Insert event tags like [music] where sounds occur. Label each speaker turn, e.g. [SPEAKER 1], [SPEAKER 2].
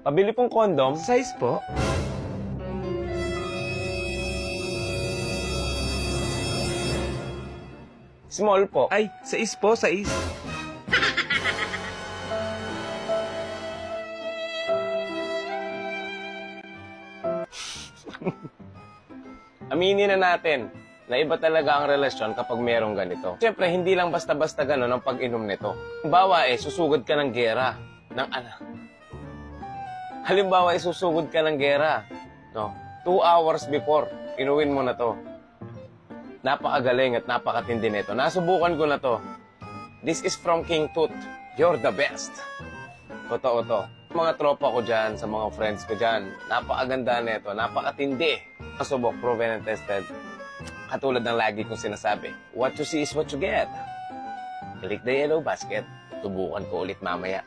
[SPEAKER 1] Pabili pong kondom.
[SPEAKER 2] Size po?
[SPEAKER 1] Small po.
[SPEAKER 2] Ay, size po, size. [laughs]
[SPEAKER 1] Aminin na natin na iba talaga ang relasyon kapag merong ganito. Siyempre, hindi lang basta-basta gano'n ang pag-inom nito. Halimbawa eh, susugod ka ng gera. Ng ano? Halimbawa eh, susugod ka ng gera. No? Two hours before, inuwin mo na to. Napakagaling at napakatindi nito. Nasubukan ko na to. This is from King Tut. You're the best. Totoo to. Mga tropa ko dyan, sa mga friends ko dyan, napakaganda nito, napakatindi. Kasubok, proven and tested. Katulad ng lagi kong sinasabi, what you see is what you get. Click the yellow basket. Tubukan ko ulit mamaya.